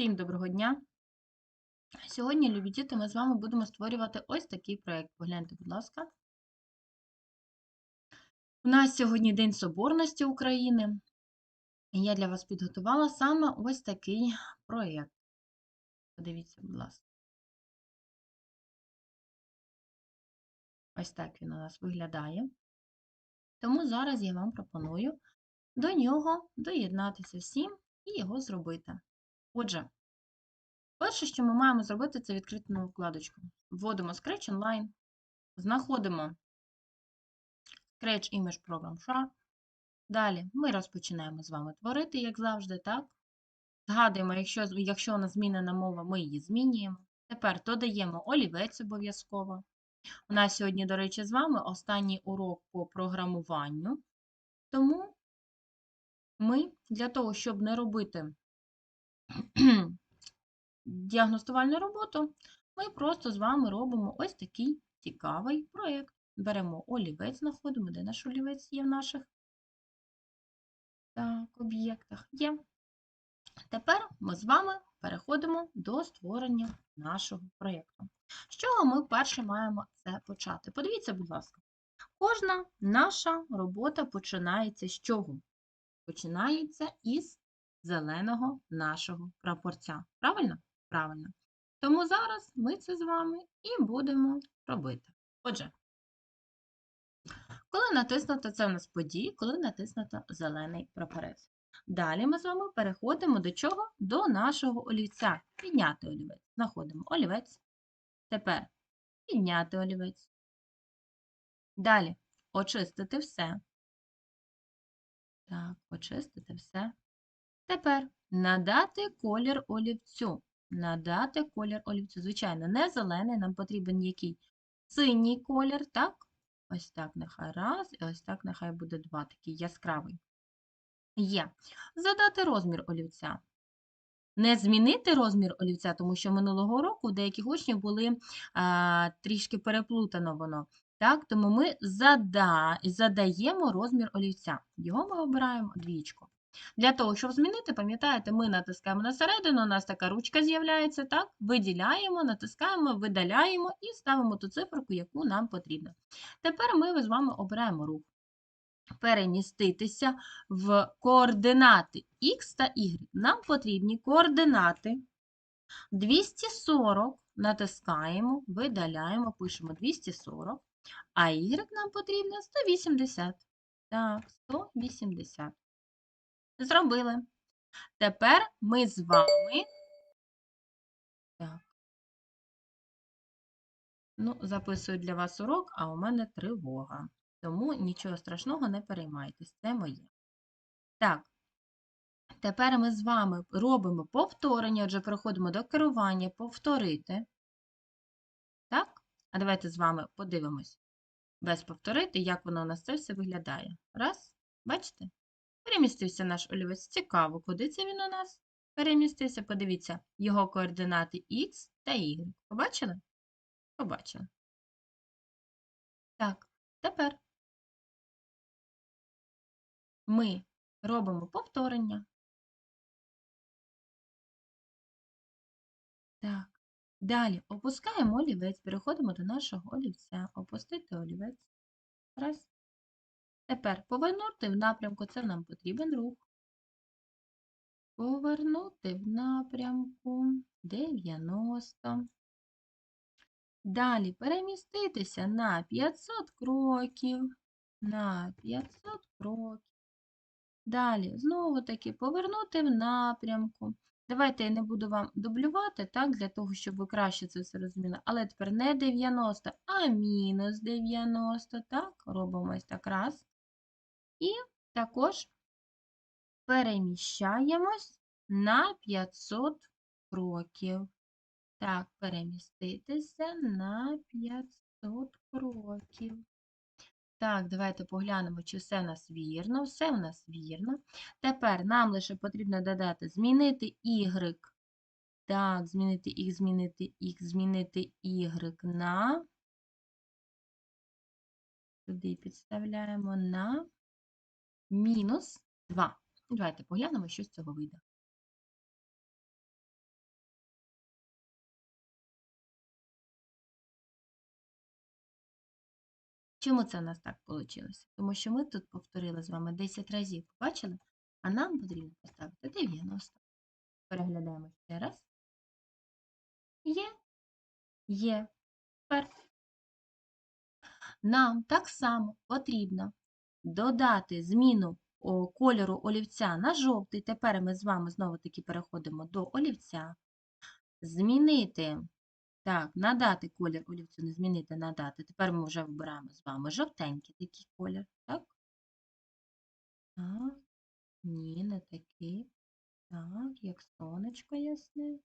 Всім доброго дня! Сьогодні, любі діти, ми з вами будемо створювати ось такий проєкт. Погляньте, будь ласка. У нас сьогодні День Соборності України, я для вас підготувала саме ось такий проєкт. Подивіться, будь ласка. Ось так він у нас виглядає. Тому зараз я вам пропоную до нього доєднатися всім і його зробити. Отже, перше, що ми маємо зробити, це відкрити нову вкладочку. Вводимо Scratch Online, знаходимо Scratch Image Program Char. Далі ми розпочинаємо з вами творити, як завжди, так? Згадуємо, якщо, якщо у нас змінена мова, ми її змінюємо. Тепер додаємо олівець обов'язково. У нас сьогодні, до речі, з вами останній урок по програмуванню. Тому ми для того, щоб не робити діагностувальну роботу, ми просто з вами робимо ось такий цікавий проєкт. Беремо олівець, знаходимо, де наш олівець є в наших так, об'єктах. Є. Тепер ми з вами переходимо до створення нашого проєкту. З чого ми перше маємо це почати? Подивіться, будь ласка, кожна наша робота починається з чого? Починається із зеленого нашого прапорця. Правильно? Правильно. Тому зараз ми це з вами і будемо робити. Отже, коли натиснуто, це у нас події, коли натиснуто зелений прапорець. Далі ми з вами переходимо до чого? До нашого олівця. Підняти олівець. Знаходимо олівець. Тепер підняти олівець. Далі очистити все. Так, очистити все. Тепер надати колір олівцю. Надати колір олівцю. Звичайно, не зелений, нам потрібен який синій колір, так? Ось так нехай раз, і ось так нехай буде два, такий яскравий. Є. Задати розмір олівця. Не змінити розмір олівця, тому що минулого року у деяких учнів були а, трішки переплутано воно. Так, Тому ми зада, задаємо розмір олівця. Його ми обираємо двічку. Для того, щоб змінити, пам'ятаєте, ми натискаємо на середину, у нас така ручка з'являється, так? виділяємо, натискаємо, видаляємо і ставимо ту циферку, яку нам потрібно. Тепер ми з вами обираємо рух. Переміститися в координати Х та Y. Нам потрібні координати 240, натискаємо, видаляємо, пишемо 240, а Y нам потрібно 180. Так, 180. Зробили. Тепер ми з вами. Так. Ну, записую для вас урок, а у мене тривога. Тому нічого страшного не переймайтесь, це моє. Так, тепер ми з вами робимо повторення, отже, переходимо до керування, повторити. Так? А давайте з вами подивимось, без повторити, як воно у нас це все виглядає. Раз, бачите? Перемістився наш олівець. Цікаво, куди це він у нас перемістився. Подивіться, його координати Х та Y. Побачили? Побачили. Так, тепер ми робимо повторення. Так. Далі опускаємо олівець, переходимо до нашого олівця, опустити олівець. Раз. Тепер повернути в напрямку, це нам потрібен рух. Повернути в напрямку 90. Далі переміститися на 500 кроків. На 500 кроків. Далі, знову таки, повернути в напрямку. Давайте я не буду вам дублювати, так, для того, щоб ви краще це все розуміли. Але тепер не 90, а мінус 90. Так, робимо ось так раз. І також переміщаємось на 500 кроків. Так, переміститися на 500 кроків. Так, давайте поглянемо, чи все в нас вірно. Все в нас вірно. Тепер нам лише потрібно додати змінити Y. Так, змінити X, змінити X, змінити Y на. Туди підставляємо на мінус 2. Давайте поглянемо, що з цього вийде. Чому це у нас так вийшло? Тому що ми тут повторили з вами 10 разів, бачили? А нам потрібно поставити 90. Переглядаємо ще раз. Є, є. Тепер. Нам так само потрібно додати зміну кольору олівця на жовтий. Тепер ми з вами знову-таки переходимо до олівця. Змінити, так, надати колір олівцю, не змінити, надати. Тепер ми вже вибираємо з вами жовтенький такий колір, так? Так, ні, не такий. Так, як сонечко ясне.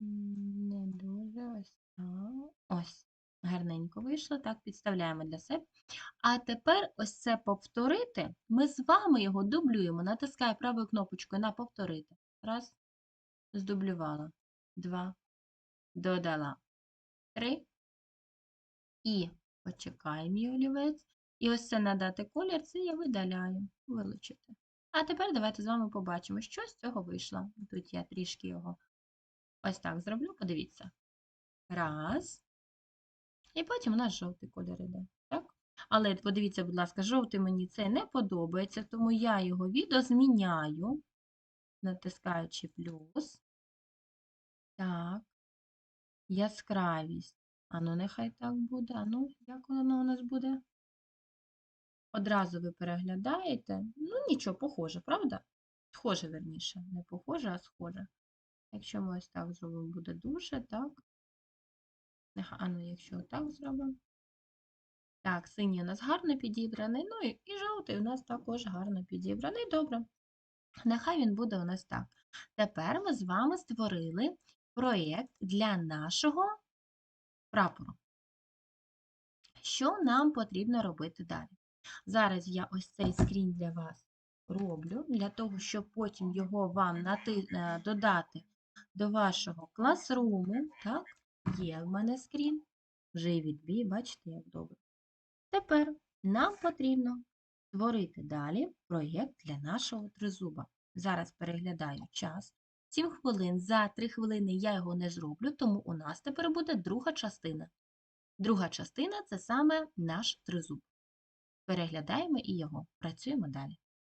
Не дуже ось так. Ось, гарненько вийшло. Так, підставляємо для себе. А тепер ось це повторити. Ми з вами його дублюємо. Натискаю правою кнопочкою на повторити. Раз. Здублювала. Два. Додала. Три. І почекай, мій олівець. І ось це надати колір, це я видаляю. Вилучити. А тепер давайте з вами побачимо, що з цього вийшло. Тут я трішки його ось так зроблю, подивіться. Раз. І потім у нас жовтий колір іде. Так? Але подивіться, будь ласка, жовтий мені це не подобається, тому я його відозміняю, натискаючи плюс. Так. Яскравість. Ану, нехай так буде. Ану, як воно у нас буде? Одразу ви переглядаєте. Ну, нічого, похоже, правда? Схоже, верніше. Не похоже, а схоже. Якщо ми ось так зробимо, буде дуже, так? А ну, якщо отак зробимо. Так, синій у нас гарно підібраний, ну і, і жовтий у нас також гарно підібраний. Добре. Нехай він буде у нас так. Тепер ми з вами створили проєкт для нашого прапору. Що нам потрібно робити далі? Зараз я ось цей скрін для вас роблю, для того, щоб потім його вам е, додати до вашого класруму. Так, є в мене скрін. Вже відбій, бачите, як добре. Тепер нам потрібно створити далі проєкт для нашого тризуба. Зараз переглядаю час. 7 хвилин. За 3 хвилини я його не зроблю, тому у нас тепер буде друга частина. Друга частина це саме наш тризуб. Переглядаємо і його. Працюємо далі.